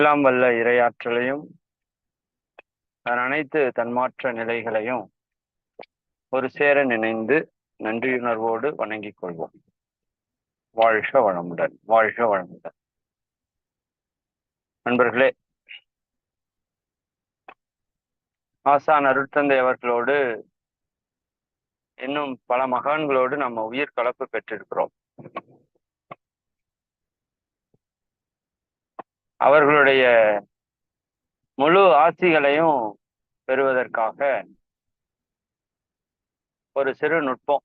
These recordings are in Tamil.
எல்லாம் வல்ல இரையாற்றலையும் அதன் அனைத்து தன்மாற்ற நிலைகளையும் ஒரு சேர நினைந்து நன்றியுணர்வோடு வணங்கிக் கொள்வோம். வாழ்க வளமுடன் வாழ்க வளமுடன். நண்பர்களே ஆசான் அருட்தந்தை அவர்களோடு இன்னும் பல மகான்களோடு நம்ம உயிர் கலப்பு பெற்றிருக்கிறோம். அவர்களுடைய முழு ஆட்சிகளையும் பெறுவதற்காக ஒரு சிறு நுட்பம்.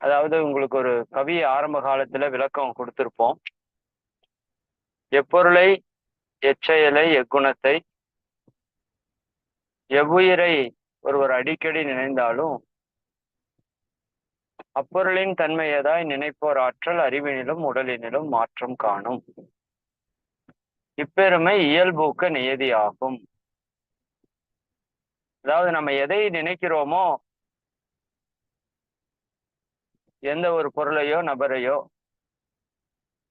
அதாவது உங்களுக்கு ஒரு கவி ஆரம்ப காலத்துல விளக்கம் கொடுத்திருப்போம். எப்பொருளை எச்செயலை எக்குணத்தை எவ்வுயிரை ஒருவர் அடிக்கடி நினைந்தாலும் அப்பொருளின் தன்மையதாய் நினைப்போர் ஆற்றல் அறிவினிலும் உடலினிலும் மாற்றம் காணும். இப்பெருமை இயல்பூக்க நியதியாகும். அதாவது நம்ம எதை நினைக்கிறோமோ எந்த ஒரு பொருளையோ நபரையோ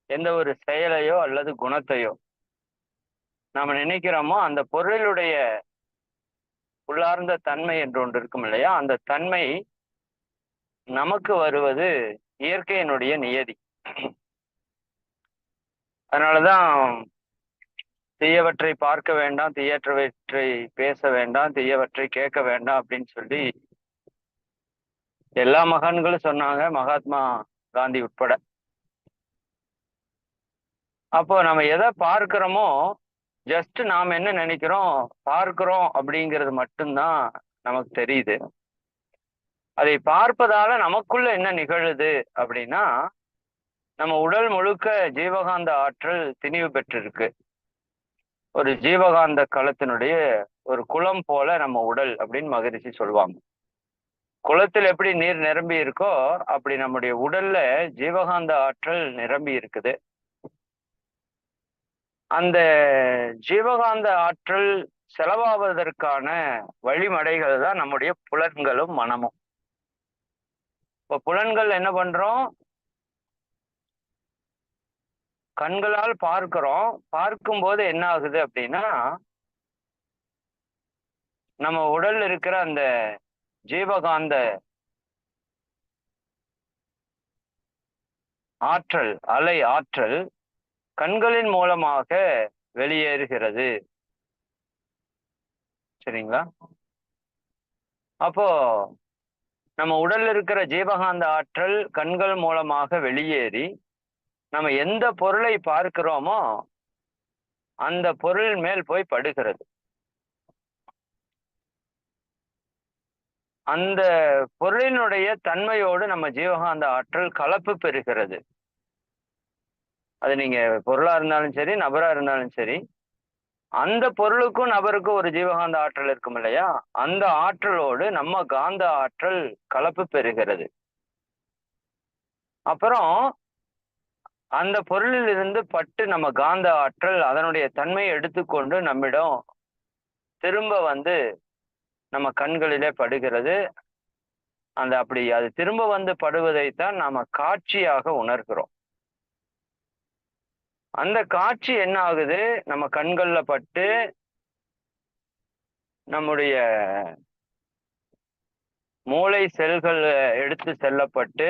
எந்த ஒரு செயலையோ அல்லது குணத்தையோ நாம நினைக்கிறோமோ அந்த பொருளுடைய உள்ளார்ந்த தன்மை என்று ஒன்று இருக்கும் இல்லையா? அந்த தன்மை நமக்கு வருவது இயற்கையினுடைய நியதி. அதனாலதான் தீயவற்றை பார்க்க வேண்டாம் தீயற்றவற்றை பேச வேண்டாம் தீயவற்றை கேட்க வேண்டாம் அப்படின்னு சொல்லி எல்லா மகான்களும் சொன்னாங்க மகாத்மா காந்தி உட்பட. அப்போ நம்ம எதை பார்க்கிறோமோ ஜஸ்ட் நாம் என்ன நினைக்கிறோம் பார்க்கிறோம் அப்படிங்கிறது மட்டும்தான் நமக்கு தெரியுது. அதை பார்ப்பதால நமக்குள்ள என்ன நிகழுது அப்படின்னா நம்ம உடல் முழுக்க ஜீவகாந்த ஆற்றல் திணிவு பெற்றிருக்கு. ஒரு ஜீவகாந்த களத்தினுடைய ஒரு குளம் போல நம்ம உடல் அப்படின்னு மகிழ்ச்சி சொல்லுவாங்க. குளத்தில் எப்படி நீர் நிரம்பி இருக்கோ அப்படி நம்முடைய உடல்ல ஜீவகாந்த ஆற்றல் நிரம்பி இருக்குது. அந்த ஜீவகாந்த ஆற்றல் செலவாவதற்கான வழிமடைகள் தான் நம்முடைய புலன்களும் மனமும். இப்போ புலன்கள் என்ன பண்றோம்? கண்களால் பார்க்கிறோம். போது என்ன ஆகுது அப்படின்னா நம்ம உடல்ல இருக்கிற அந்த ஜீவகாந்த ஆற்றல் அலை ஆற்றல் கண்களின் மூலமாக வெளியேறுகிறது. சரிங்களா? அப்போ நம்ம உடல்ல இருக்கிற ஜீவகாந்த ஆற்றல் கண்கள் மூலமாக வெளியேறி நம்ம எந்த பொருளை பார்க்கிறோமோ அந்த பொருள் மேல் போய் படுகிறது. அந்த பொருளினுடைய தன்மையோடு நம்ம ஜீவகாந்த ஆற்றல் கலப்பு பெறுகிறது. அது நீங்க பொருளா இருந்தாலும் சரி நபரா இருந்தாலும் சரி அந்த பொருளுக்கும் நபருக்கும் ஒரு ஜீவகாந்த ஆற்றல் இருக்கும் இல்லையா? அந்த ஆற்றலோடு நம்ம காந்த ஆற்றல் கலப்பு பெறுகிறது. அப்புறம் அந்த பொருளில் இருந்து பட்டு நம்ம காந்த ஆற்றல் அதனுடைய தன்மையை எடுத்துக்கொண்டு நம்மிடம் திரும்ப வந்து நம்ம கண்களிலே படுகிறது. அந்த அப்படி அது திரும்ப வந்து படுவதைத்தான் நாம காட்சியாக உணர்கிறோம். அந்த காட்சி என்ன ஆகுது நம்ம கண்கள்ல பட்டு நம்முடைய மூளை செல்கள் எடுத்து செல்லப்பட்டு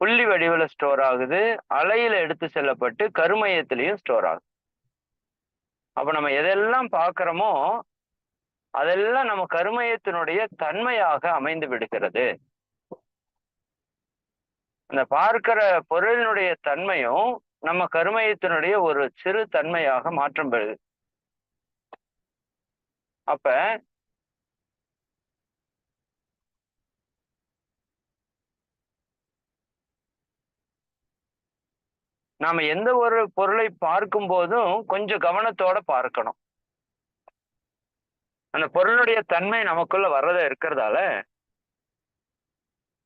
புள்ளி வடிவில் ஸ்டோர் ஆகுது. அலையில எடுத்து செல்லப்பட்டு கருமையத்திலையும் ஸ்டோர் ஆகுது. அப்ப நம்ம எதெல்லாம் பார்க்கிறோமோ அதெல்லாம் நம்ம கருமையத்தினுடைய தன்மையாக அமைந்து விடுகிறது. அந்த பார்க்கிற பொருளினுடைய தன்மையும் நம்ம கருமையத்தினுடைய ஒரு சிறு தன்மையாக மாற்றம் பெறுது. அப்ப நாம எந்த ஒரு பொருளை பார்க்கும் போதும் கொஞ்சம் கவனத்தோட பார்க்கணும். அந்த பொருளுடைய தன்மை நமக்குள்ள வர்றத இருக்கிறதால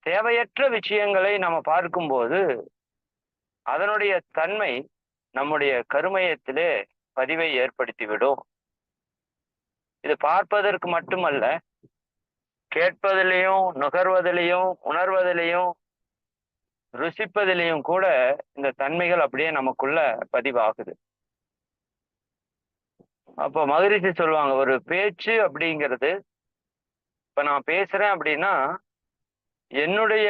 தேவையற்ற விஷயங்களை நம்ம பார்க்கும்போது அதனுடைய தன்மை நம்முடைய கருமையத்திலே பதிவை ஏற்படுத்திவிடும். இது பார்ப்பதற்கு மட்டுமல்ல கேட்பதிலையும் நுகர்வதிலையும் உணர்வதிலையும் ருசிப்பதிலையும் கூட இந்த தன்மைகள் அப்படியே நமக்குள்ள பதிவாகுது. அப்போ மகரிஷி சொல்லுவாங்க ஒரு பேச்சு அப்படிங்கிறது இப்ப நான் பேசுறேன் அப்படின்னா என்னுடைய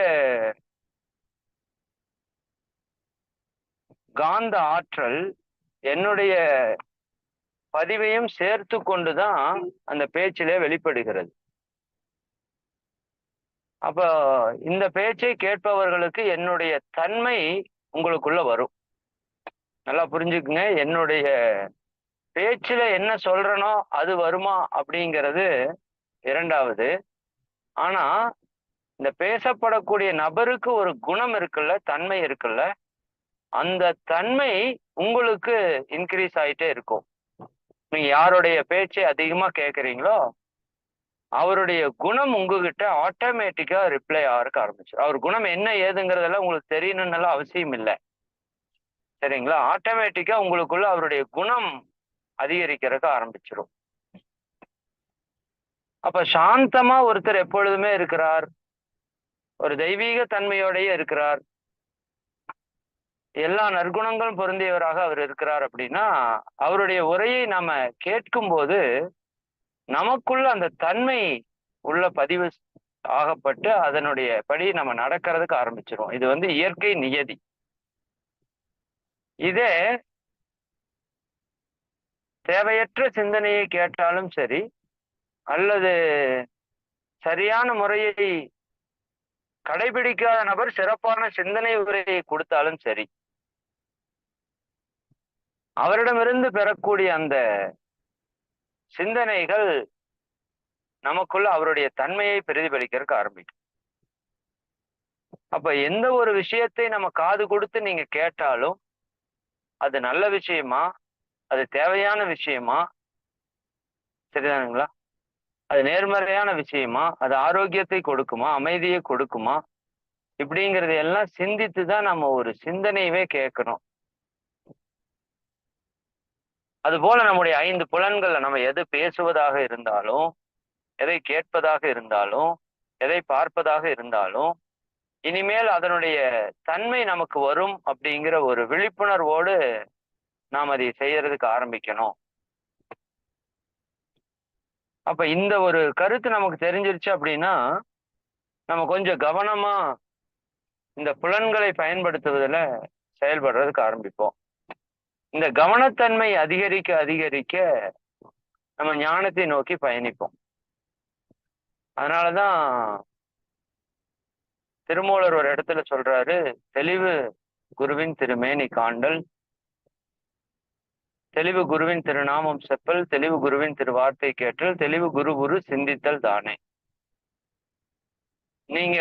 காந்த ஆற்றல் என்னுடைய பதிவையும் சேர்த்து கொண்டுதான் அந்த பேச்சிலே வெளிப்படுகிறது. அப்ப இந்த பேச்சை கேட்பவர்களுக்கு என்னுடைய தன்மை உங்களுக்குள்ள வரும். நல்லா புரிஞ்சுக்குங்க. என்னுடைய பேச்சில் என்ன சொல்றனோ அது வருமா அப்படிங்கிறது இரண்டாவது. ஆனா இந்த பேசப்படக்கூடிய நபருக்கு ஒரு குணம் இருக்குல்ல தன்மை இருக்குல்ல அந்த தன்மை உங்களுக்கு இன்க்ரீஸ் ஆயிட்டே இருக்கும். நீங்க யாருடைய பேச்சை அதிகமா கேட்குறீங்களோ அவருடைய குணம் உங்ககிட்ட ஆட்டோமேட்டிக்கா ரிப்ளை ஆகிறக்க ஆரம்பிச்சிடும் அவர் குணம் என்ன ஏதுங்கிறதெல்லாம் உங்களுக்கு தெரியணும்னு அவசியம் இல்லை. சரிங்களா? ஆட்டோமேட்டிக்கா உங்களுக்குள்ள அவருடைய குணம் அதிகரிக்கிறதுக்கு ஆரம்பிச்சிடும் அப்ப சாந்தமா ஒருத்தர் எப்பொழுதுமே இருக்கிறார். ஒரு தெய்வீக தன்மையோடயே இருக்கிறார். எல்லா நற்குணங்களும் பொருந்தியவராக அவர் இருக்கிறார் அப்படின்னா அவருடைய உரையை நாம கேட்கும் போது நமக்குள்ள அந்த தன்மை உள்ள பதிவு ஆகப்பட்டு அதனுடைய படி நம்ம நடக்கிறதுக்கு ஆரம்பிச்சிருவோம். இது வந்து இயற்கை நியதி. இதே தேவையற்ற சிந்தனையை கேட்டாலும் சரி அல்லது சரியான முறையை கடைபிடிக்காத நபர் சிறப்பான சிந்தனை உரையை கொடுத்தாலும் சரி அவரிடமிருந்து பெறக்கூடிய அந்த சிந்தனைகள் நமக்குள்ள அவருடைய தன்மையை பிரதிபலிக்கிறதுக்கு ஆரம்பிக்கும். அப்ப எந்த ஒரு விஷயத்தை நம்ம காது கொடுத்து நீங்க கேட்டாலும் அது நல்ல விஷயமா அது தேவையான விஷயமா சரிதானுங்களா? அது நேர்மறையான விஷயமா அது ஆரோக்கியத்தை கொடுக்குமா அமைதியை கொடுக்குமா இப்படிங்கிறது எல்லாம் சிந்தித்து தான் நம்ம ஒரு சிந்தனையவே கேட்கணும் அதுபோல நம்முடைய ஐந்து புலன்கள்ல நம்ம எது பேசுவதாக இருந்தாலும் எதை கேட்பதாக இருந்தாலும் எதை பார்ப்பதாக இருந்தாலும் இனிமேல் அதனுடைய தன்மை நமக்கு வரும் அப்படிங்கிற ஒரு விழிப்புணர்வோடு நாம் அதை செய்யறதுக்கு ஆரம்பிக்கணும். அப்ப இந்த ஒரு கருத்து நமக்கு தெரிஞ்சிருச்சு அப்படின்னா நம்ம கொஞ்சம் கவனமா இந்த புலன்களை பயன்படுத்துவதில் செயல்படுறதுக்கு ஆரம்பிப்போம். இந்த கவனத்தன்மை அதிகரிக்க அதிகரிக்க நம்ம ஞானத்தை நோக்கி பயணிப்போம். அதனாலதான் திருமூலர் ஒரு இடத்துல சொல்றாரு தெளிவு குருவின் திருமேனி காண்டல் தெளிவு குருவின் திருநாமம் செப்பல் தெளிவு குருவின் திருவார்த்தை கேட்டல் தெளிவு குரு குரு சிந்தித்தல் தானே. நீங்க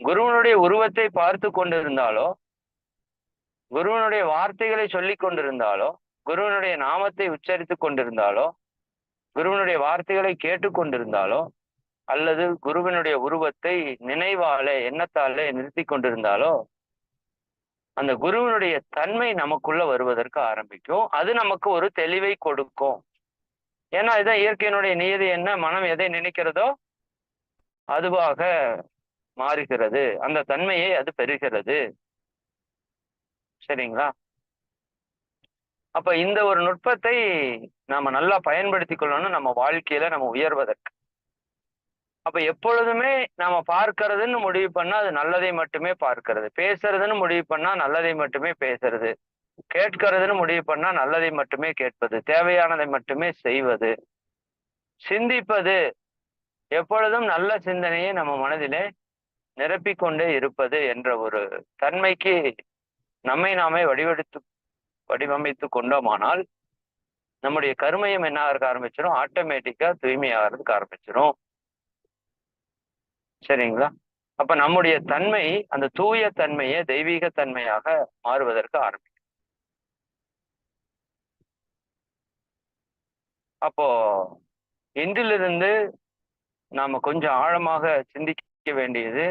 குருவனுடைய உருவத்தை பார்த்து கொண்டிருந்தாலோ குருவனுடைய வார்த்தைகளை சொல்லி கொண்டிருந்தாலோ குருவனுடைய நாமத்தை உச்சரித்து கொண்டிருந்தாலோ குருவனுடைய வார்த்தைகளை கேட்டுக்கொண்டிருந்தாலோ அல்லது குருவினுடைய உருவத்தை நினைவாலே எண்ணத்தாலே நிறுத்தி கொண்டிருந்தாலோ அந்த குருவினுடைய தன்மை நமக்குள்ள வருவதற்கு ஆரம்பிக்கும். அது நமக்கு ஒரு தெளிவை கொடுக்கும். ஏன்னா இதுதான் இயற்கையினுடைய நியதி என்ன? மனம் எதை நினைக்கிறதோ அதுவாக மாறுகிறது. அந்த தன்மையை அது பெறுகிறது. சரிங்களா? அப்ப இந்த ஒரு நுட்பத்தை நாம நல்லா பயன்படுத்தி கொள்ளணும் நம்ம வாழ்க்கையில நம்ம உயர்வதற்கு. அப்ப எப்பொழுதுமே நாம பார்க்கறதுன்னு முடிவு பண்ணா அது நல்லதை மட்டுமே பார்க்கறது. பேசுறதுன்னு முடிவு பண்ணா நல்லதை மட்டுமே பேசுறது. கேட்கறதுன்னு முடிவு பண்ணா நல்லதை மட்டுமே கேட்பது. தேவையானதை மட்டுமே செய்வது. சிந்திப்பது. எப்பொழுதும் நல்ல சிந்தனையை நம்ம மனதிலே நிரப்பிக்கொண்டே இருப்பது என்ற ஒரு தன்மைக்கு நம்மை நாமே வடிவெடுத்து வடிவமைத்து கொண்டோமானால் நம்முடைய கருமையம் என்ன ஆக ஆரம்பிச்சிடும் ஆட்டோமேட்டிக்கா தூய்மையாகிறதுக்கு ஆரம்பிச்சிடும் சரிங்களா? அப்ப நம்முடைய தன்மை அந்த தூய தன்மையை தெய்வீக தன்மையாக மாறுவதற்கு ஆரம்பிக்கும். அப்போ இன்றிலிருந்து நாம கொஞ்சம் ஆழமாக சிந்திக்க வேண்டியது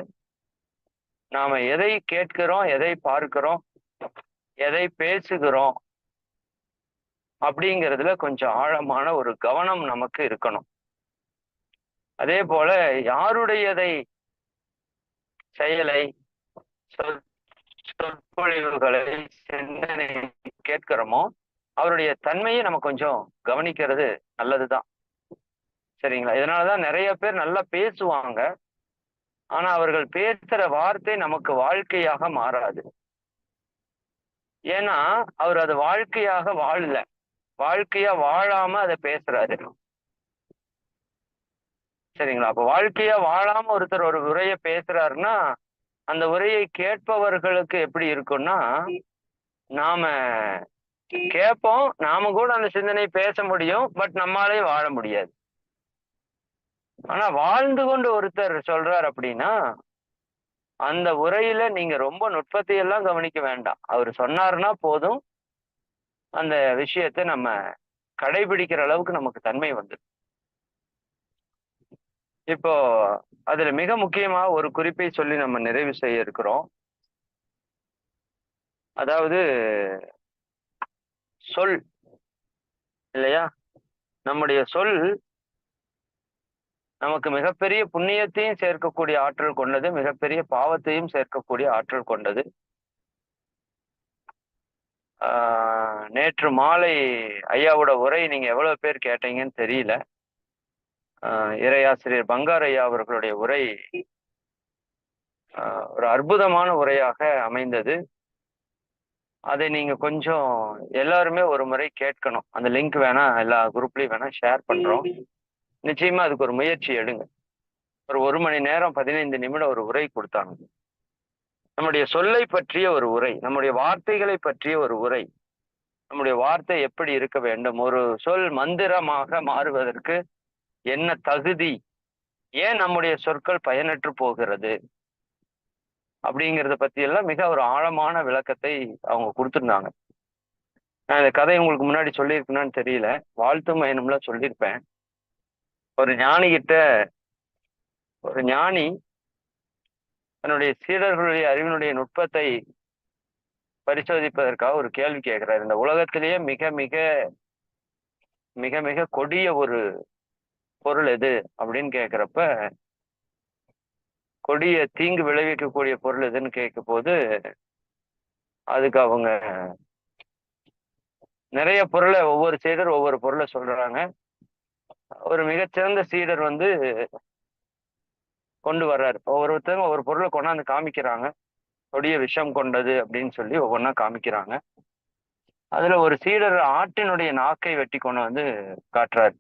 நாம எதை கேட்கிறோம் எதை பார்க்கிறோம் எதை பேசுகிறோம் அப்படிங்கிறதுல கொஞ்சம் ஆழமான ஒரு கவனம் நமக்கு இருக்கணும். அதே போல யாருடையதை செயலை சொற்- சொற்பொழிவுகளை சிந்தனை கேட்கிறோமோ அவருடைய தன்மையை நம்ம கொஞ்சம் கவனிக்கிறது நல்லதுதான். சரிங்களா? இதனாலதான் நிறைய பேர் நல்லா பேசுவாங்க. ஆனா அவர்கள் பேசுற வார்த்தை நமக்கு வாழ்க்கையாக மாறாது. ஏன்னா அவர் அது வாழ்க்கையாக வாழல. வாழ்க்கையா வாழாம அதை பேசுறாரு. சரிங்களா? அப்ப வாழ்க்கையா வாழாம ஒருத்தர் ஒரு உரையை பேசுறாருன்னா அந்த உரையை கேட்பவர்களுக்கு எப்படி இருக்கும்னா நாம கேட்போம் நாம கூட அந்த சிந்தனை பேச முடியும் பட் நம்மளாலே வாழ முடியாது. ஆனா வாழ்ந்து கொண்டு ஒருத்தர் சொல்றார் அப்படின்னா அந்த உரையில நீங்க ரொம்ப நுட்பத்தை எல்லாம் கவனிக்க வேண்டாம். அவர் சொன்னாருன்னா போதும். அந்த விஷயத்தை நம்ம கடைபிடிக்கிற அளவுக்கு நமக்கு தன்மை வந்துடும். இப்போ அதுல மிக முக்கியமா ஒரு குறிப்பை சொல்லி நம்ம நிறைவு செய்ய இருக்கிறோம். அதாவது சொல் இல்லையா? நம்முடைய சொல் நமக்கு மிகப்பெரிய புண்ணியத்தையும் சேர்க்கக்கூடிய ஆற்றல் கொண்டது மிகப்பெரிய பாவத்தையும் சேர்க்கக்கூடிய ஆற்றல் கொண்டது. நேற்று மாலை ஐயாவோட உரை நீங்க எவ்வளவு பேர் கேட்டீங்கன்னு தெரியல. இறையாசிரியர் பங்கார் ஐயா அவர்களுடைய உரை ஒரு அற்புதமான உரையாக அமைந்தது. அதை நீங்க கொஞ்சம் எல்லாருமே ஒரு முறை கேட்கணும். அந்த லிங்க் வேணா எல்லா குரூப்லயும் வேணா ஷேர் பண்றோம். நிச்சயமா அதுக்கு ஒரு முயற்சி எடுங்க. ஒரு ஒரு மணி நேரம் பதினைந்து நிமிடம் ஒரு உரை கொடுத்தாங்க. நம்முடைய சொல்லை பற்றிய ஒரு உரை நம்முடைய வார்த்தைகளை பற்றிய ஒரு உரை நம்முடைய வார்த்தை எப்படி இருக்க வேண்டும்? ஒரு சொல் மந்திரமாக மாறுவதற்கு என்ன தகுதி? ஏன் நம்முடைய சொற்கள் பயனற்று போகிறது? அப்படிங்கிறத பத்தி எல்லாம் மிக ஒரு ஆழமான விளக்கத்தை அவங்க கொடுத்துருந்தாங்க. நான் இந்த கதை உங்களுக்கு முன்னாடி சொல்லியிருக்கேனான்னு தெரியல. வாழ்த்து மயனம்ல சொல்லியிருப்பேன். ஒரு ஞானி கிட்ட ஒரு ஞானி தன்னுடைய சீடர்களுடைய அறிவினுடைய நுட்பத்தை பரிசோதிப்பதற்காக ஒரு கேள்வி கேட்கிறார். இந்த உலகத்திலேயே மிக மிக மிக மிக கொடிய ஒரு பொருள் எது அப்படின்னு கேட்கிறப்ப கொடிய தீங்கு விளைவிக்கக்கூடிய பொருள் எதுன்னு கேட்கும் போது அதுக்கு அவங்க நிறைய பொருளை ஒவ்வொரு சீடர் ஒவ்வொரு பொருளை சொல்றாங்க. ஒரு மிகச்சிறந்த சீடர் வந்து கொண்டு வர்றாரு. ஒவ்வொருத்தரும் ஒவ்வொரு பொருளை கொண்டாந்து காமிக்கிறாங்க. கொடிய விஷம் கொண்டது அப்படின்னு சொல்லி ஒவ்வொன்றா காமிக்கிறாங்க. அதுல ஒரு சீடர் ஆட்டினுடைய நாக்கை வெட்டி கொண்டு வந்து காட்டுறாரு.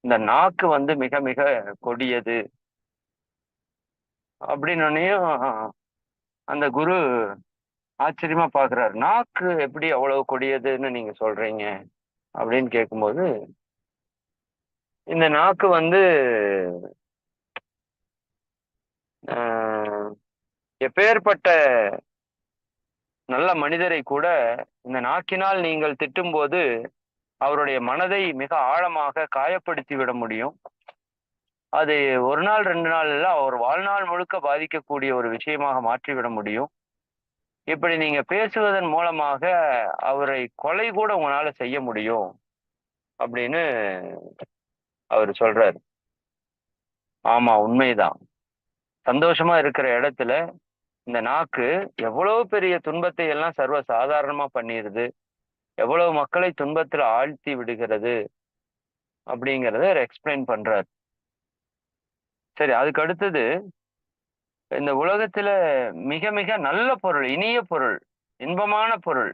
இந்த நாக்கு வந்து மிக மிக கொடியது. அப்படின்னோடனையும் அந்த குரு ஆச்சரியமா பாக்குறாரு. நாக்கு எப்படி அவ்வளவு கொடியதுன்னு நீங்க சொல்றீங்க? அப்படின்னு கேட்கும்போது இந்த நாக்கு வந்து ஆஹ், எப்பேற்பட்ட நல்ல மனிதரை கூட இந்த நாக்கினால் நீங்கள் திட்டும்போது அவருடைய மனதை மிக ஆழமாக காயப்படுத்தி விட முடியும். அது ஒரு நாள் ரெண்டு நாள் அவர் வாழ்நாள் முழுக்க பாதிக்கக்கூடிய ஒரு விஷயமாக மாற்றிவிட முடியும். இப்படி நீங்க பேசுவதன் மூலமாக அவரை கொலை கூட உங்களால செய்ய முடியும். அப்படின்னு அவர் சொல்றாரு. ஆமா உண்மைதான். சந்தோஷமா இருக்கிற இடத்துல இந்த நாக்கு எவ்வளவு பெரிய துன்பத்தை எல்லாம் சர்வ சாதாரணமா பண்ணிடுது எவ்வளவு மக்களை துன்பத்துல ஆழ்த்தி விடுகிறது அப்படிங்கிறத எக்ஸ்பிளைன் பண்றாரு. சரி அதுக்கு அடுத்தது இந்த உலகத்துல மிக மிக நல்ல பொருள் இனிய பொருள் இன்பமான பொருள்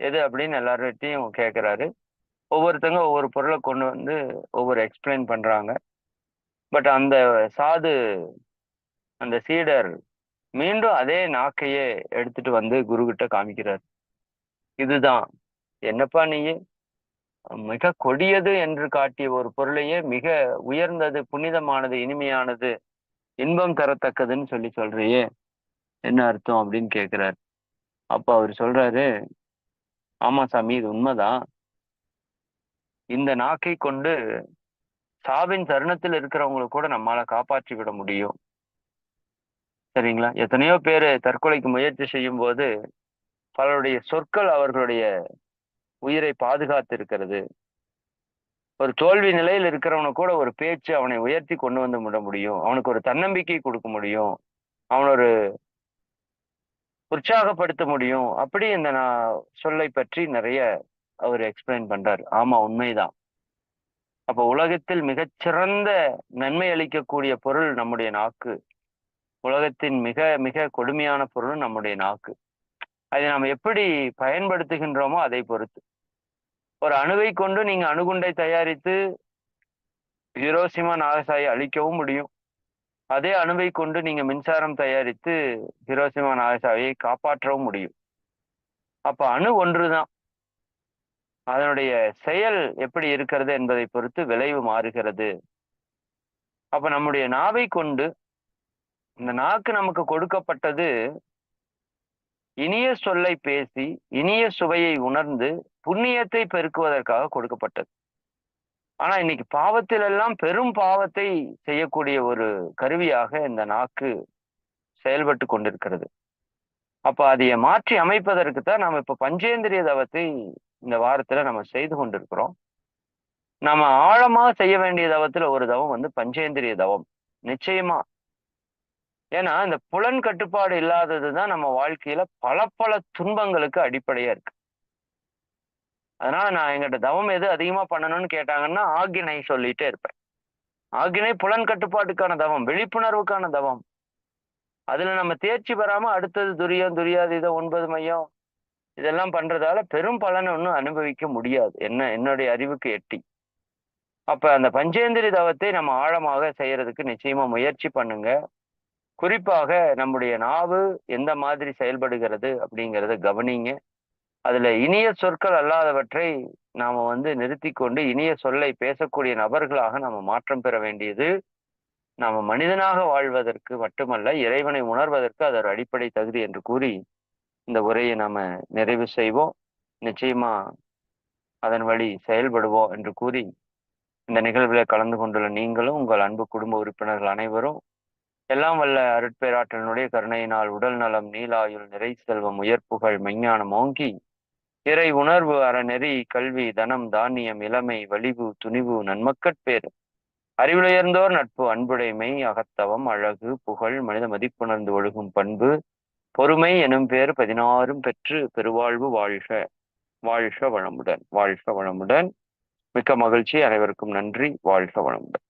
எது அப்படின்னு எல்லார்கிட்டையும் கேட்கிறாரு ஒவ்வொருத்தங்க ஒவ்வொரு பொருளை கொண்டு வந்து ஒவ்வொரு எக்ஸ்பிளைன் பண்றாங்க. பட் அந்த சாது அந்த சீடர் மீண்டும் அதே நாக்கையே எடுத்துட்டு வந்து குரு கிட்ட காமிக்கிறார். இதுதான். என்னப்பா நீ? மிக கொடியது என்று காட்டிய ஒரு பொருளையே மிக உயர்ந்தது புனிதமானது இனிமையானது இன்பம் தரத்தக்கதுன்னு சொல்லி சொல்றியே. என்ன அர்த்தம் அப்படின்னு கேக்குறாரு. அப்ப அவர் சொல்றாரு ஆமா சாமி இது உண்மைதான். இந்த நாக்கை கொண்டு சாவின் தருணத்தில் இருக்கிறவங்களை கூட நம்மால காப்பாற்றி விட முடியும். சரிங்களா? எத்தனையோ பேர் தற்கொலைக்கு முயற்சி செய்யும் போது பலருடைய சொற்கள் அவர்களுடைய உயிரை பாதுகாத்து இருக்கிறது ஒரு தோல்வி நிலையில் இருக்கிறவனை கூட ஒரு பேச்சு அவனை உயர்த்தி கொண்டு வந்து விட முடியும். அவனுக்கு ஒரு தன்னம்பிக்கை கொடுக்க முடியும். அவன் ஒரு உற்சாகப்படுத்த முடியும். அப்படி இந்த நான் சொல்லை பற்றி நிறைய அவர் எக்ஸ்பிளைன் பண்றாரு. ஆமா உண்மைதான். அப்ப உலகத்தில் மிகச்சிறந்த நன்மை அளிக்கக்கூடிய பொருள் நம்முடைய நாக்கு. உலகத்தின் மிக மிக கொடுமையான பொருள் நம்முடைய நாக்கு. அதை நாம் எப்படி பயன்படுத்துகின்றோமோ அதை பொறுத்து. ஒரு அணுவை கொண்டு நீங்க அணுகுண்டை தயாரித்து ஹிரோசிமா நாகசாயை அழிக்கவும் முடியும். அதே அணுவை கொண்டு நீங்க மின்சாரம் தயாரித்து ஹிரோசிமா நாகசாயை காப்பாற்றவும் முடியும். அப்ப அணு ஒன்றுதான். அதனுடைய செயல் எப்படி இருக்கிறது என்பதை பொறுத்து விளைவு மாறுகிறது. அப்ப நம்முடைய நாவை கொண்டு இந்த நாக்கு நமக்கு கொடுக்கப்பட்டது இனிய சொல்லை பேசி இனிய சுவையை உணர்ந்து புண்ணியத்தை பெருக்குவதற்காக கொடுக்கப்பட்டது. ஆனா இன்னைக்கு பாவத்தில் எல்லாம் பெரும் பாவத்தை செய்யக்கூடிய ஒரு கருவியாக இந்த நாக்கு செயல்பட்டு கொண்டிருக்கிறது. அப்ப அதைய மாற்றி அமைப்பதற்கு தான் நம்ம இப்ப பஞ்சேந்திரிய தவத்தை இந்த வாரத்துல நம்ம செய்து கொண்டிருக்கிறோம். நம்ம ஆழமா செய்ய வேண்டிய தவத்துல ஒரு தவம் வந்து பஞ்சேந்திரிய தவம். நிச்சயமா. ஏன்னா இந்த புலன் கட்டுப்பாடு இல்லாததுதான் நம்ம வாழ்க்கையில பல பல துன்பங்களுக்கு அடிப்படையா இருக்கு. அதனால நான் எங்கிட்ட தவம் எது அதிகமா பண்ணணும்னு கேட்டாங்கன்னா ஆகினை சொல்லிட்டே இருப்பேன். ஆகினை புலன் கட்டுப்பாட்டுக்கான தவம் விழிப்புணர்வுக்கான தவம். அதுல நம்ம தேர்ச்சி பெறாம அடுத்தது துரியம் துரியாதீதம் ஒன்பது மையம் இதெல்லாம் பண்றதால பெரும் பலனை ஒன்றும் அனுபவிக்க முடியாது. என்ன என்னுடைய அறிவுக்கு எட்டி. அப்ப அந்த பஞ்சேந்திரி தவத்தை நம்ம ஆழமாக செய்யறதுக்கு நிச்சயமா முயற்சி பண்ணுங்க. குறிப்பாக நம்முடைய நாவு எந்த மாதிரி செயல்படுகிறது அப்படிங்கிறத கவனிங்க. அதுல இனிய சொற்கள் அல்லாதவற்றை நாம வந்து நிறுத்தி கொண்டு இனிய சொல்லை பேசக்கூடிய நபர்களாக நாம மாற்றம் பெற வேண்டியது நாம மனிதனாக வாழ்வதற்கு மட்டுமல்ல இறைவனை உணர்வதற்கு அது ஒரு அடிப்படை தகுதி என்று கூறி இந்த உரையை நாம நிறைவு செய்வோம். நிச்சயமா அதன் வழி செயல்படுவோம் என்று கூறி இந்த நிகழ்வில் கலந்து கொண்டுள்ள நீங்களும் உங்கள் அன்பு குடும்ப உறுப்பினர்கள் அனைவரும் எல்லாம் வல்ல அருட்பேராற்றலினுடைய கருணையினால் உடல் நலம் நீலாயுள் நிறை செல்வம் உயர்ப்புகள் மெஞ்ஞானம் ஓங்கி இறை உணர்வு அறநெறி கல்வி தனம் தானியம் இளமை வலிவு துணிவு நன்மக்கட்பேர் அறிவுடையர்ந்தோர் நட்பு அன்புடைமை அகத்தவம் அழகு புகழ் மனித மதிப்புணர்ந்து ஒழுகும் பண்பு பொறுமை எனும் பேர் பதினாறும் பெற்று பெருவாழ்வு வாழ்க வாழ்க வளமுடன் வாழ்க வளமுடன். மிக்க மகிழ்ச்சி அனைவருக்கும் நன்றி வாழ்க வளமுடன்.